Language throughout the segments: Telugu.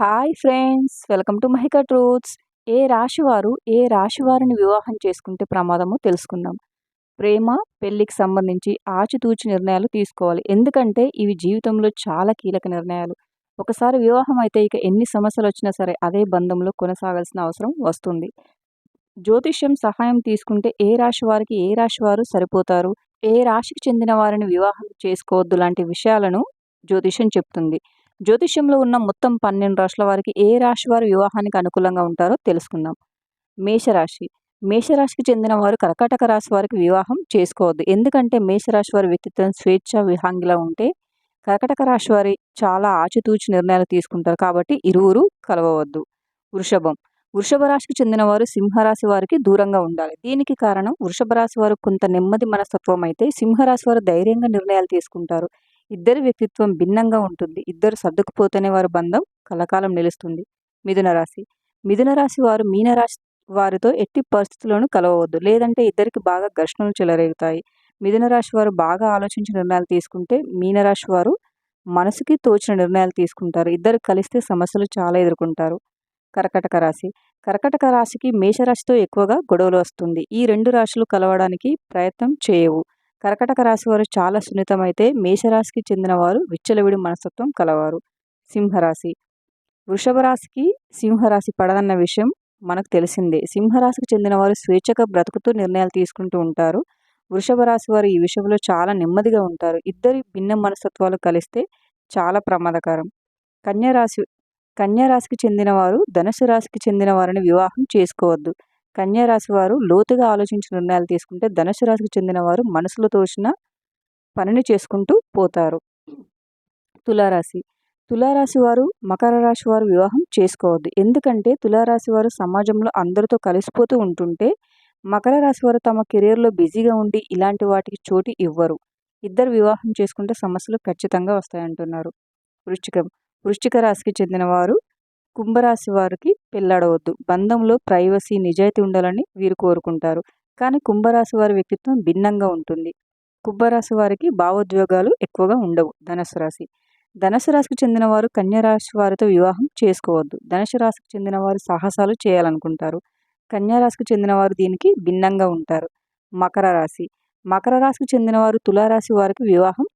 Hi friends welcome to Mahika truths. ఏ రాశి వారు ఏ రాశి వారిని వివాహం చేసుకుంటే ప్రమాదమో తెలుసుకుందాం. ప్రేమ పెళ్ళికి సంబంధించి ఆచితూచి నిర్ణయాలు తీసుకోవాలి. ఎందుకంటే ఇవి జీవితంలో చాలా కీలక నిర్ణయాలు. ఒకసారి వివాహం అయితే ఇక ఎన్ని సమస్యలు వచ్చినా సరే అదే బంధంలో కొనసాగాల్సిన అవసరం వస్తుంది. జ్యోతిష్యం సహాయం తీసుకుంటే ఏ రాశి వారికి ఏ రాశి వారు సరిపోతారు? ఏ రాశికి చెందిన వారిని వివాహం చేసుకోవద్దు లాంటి విషయాలను జ్యోతిష్యం చెప్తుంది. జ్యోతిష్యంలో ఉన్న మొత్తం పన్నెండు రాశుల వారికి ఏ రాశి వారు వివాహానికి అనుకూలంగా ఉంటారో తెలుసుకుందాం. మేషరాశి. మేషరాశికి చెందిన వారు కర్కాటక రాశి వారికి వివాహం చేసుకోవద్దు. ఎందుకంటే మేషరాశి వారి వ్యక్తిత్వం స్వేచ్ఛ విహాంగిలా ఉంటే కర్కటక రాశి వారి చాలా ఆచితూచి నిర్ణయాలు తీసుకుంటారు. కాబట్టి ఇరువురు కలవవద్దు. వృషభం. వృషభ రాశికి చెందిన వారు సింహరాశి వారికి దూరంగా ఉండాలి. దీనికి కారణం వృషభ రాశి వారు కొంత నెమ్మది మనస్తత్వం అయితే సింహరాశి వారు ధైర్యంగా నిర్ణయాలు తీసుకుంటారు. ఇద్దరి వ్యక్తిత్వం భిన్నంగా ఉంటుంది. ఇద్దరు సర్దుకుపోతేనే వారి బంధం కలకాలం నిలుస్తుంది. మిథున రాశి. మిథున రాశి వారు మీనరాశి వారితో ఎట్టి పరిస్థితుల్లోనూ కలవవద్దు. లేదంటే ఇద్దరికి బాగా ఘర్షణలు చెలరేగుతాయి. మిథున రాశి వారు బాగా ఆలోచించిన నిర్ణయాలు తీసుకుంటే మీనరాశి వారు మనసుకి తోచిన నిర్ణయాలు తీసుకుంటారు. ఇద్దరు కలిస్తే సమస్యలు చాలా ఎదుర్కొంటారు. కర్కటక రాశి. కర్కటక రాశికి మేషరాశితో ఎక్కువగా గొడవలు వస్తుంది. ఈ రెండు రాశులు కలవడానికి ప్రయత్నం చేయవు. కర్కటక రాశి వారు చాలా సున్నితమైతే మేషరాశికి చెందినవారు విచ్చలవిడి మనస్తత్వం కలవారు. సింహరాశి. వృషభ రాశికి సింహరాశి పడదన్న విషయం మనకు తెలిసిందే. సింహరాశికి చెందినవారు స్వేచ్ఛగా బ్రతుకుతూ నిర్ణయాలు తీసుకుంటూ ఉంటారు. వృషభ రాశి వారు ఈ విషయంలో చాలా నెమ్మదిగా ఉంటారు. ఇద్దరి భిన్న మనస్తత్వాలు కలిస్తే చాలా ప్రమాదకరం. కన్యారాశి కన్యారాశికి చెందినవారు ధనుసు రాశికి చెందిన వారిని వివాహం చేసుకోవద్దు. కన్యారాశి వారు లోతుగా ఆలోచించి నిర్ణయాలు తీసుకుంటే ధనుసు రాశికి చెందిన వారు మనసులో తోచిన పనిని చేసుకుంటూ పోతారు. తులారాశి. తులారాశి వారు మకర రాశి వారు వివాహం చేసుకోవద్దు. ఎందుకంటే తులారాశి వారు సమాజంలో అందరితో కలిసిపోతూ ఉంటుంటే మకర రాశి వారు తమ కెరీర్లో బిజీగా ఉండి ఇలాంటి వాటికి చోటు ఇవ్వరు. ఇద్దరు వివాహం చేసుకుంటే సమస్యలు ఖచ్చితంగా వస్తాయంటున్నారు. వృశ్చికం వృశ్చిక రాశికి చెందిన వారు కుంభరాశి వారికి పెళ్ళాడవద్దు బంధంలో ప్రైవసీ నిజాయితీ ఉండాలని వీరు కోరుకుంటారు. కానీ కుంభరాశి వారి వ్యక్తిత్వం భిన్నంగా ఉంటుంది. కుంభరాశి వారికి భావోద్వేగాలు ఎక్కువగా ఉండవు. ధనుసు రాశి. ధనుసు రాశికి చెందిన వారు కన్యారాశి వారితో వివాహం చేసుకోవద్దు. ధనుసు రాశికి చెందిన వారు సాహసాలు చేయాలనుకుంటారు. కన్యారాశికి చెందిన వారు దీనికి భిన్నంగా ఉంటారు. మకర రాశి. మకర రాశికి చెందిన వారు తులారాశి వారికి వివాహం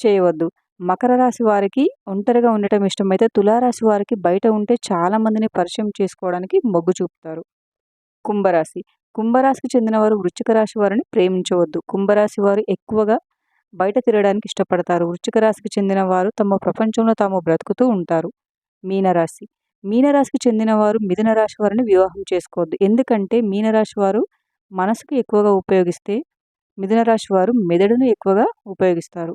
చేయవద్దు. మకర రాశి వారికి ఒంటరిగా ఉండటం ఇష్టమైతే తులారాశి వారికి బయట ఉంటే చాలామందిని పరిచయం చేసుకోవడానికి మొగ్గు చూపుతారు. కుంభరాశి. కుంభరాశికి చెందిన వారు వృచ్చిక రాశి వారిని ప్రేమించవద్దు. కుంభరాశి వారు ఎక్కువగా బయట తిరగడానికి ఇష్టపడతారు. వృచ్చిక రాశికి చెందిన వారు తమ ప్రపంచంలో తాము బ్రతుకుతూ ఉంటారు. మీనరాశి. మీనరాశికి చెందిన వారు మిథున రాశి వారిని వివాహం చేసుకోవద్దు. ఎందుకంటే మీనరాశి వారు మనసుకు ఎక్కువగా ఉపయోగిస్తే మిథున రాశి వారు మెదడును ఎక్కువగా ఉపయోగిస్తారు.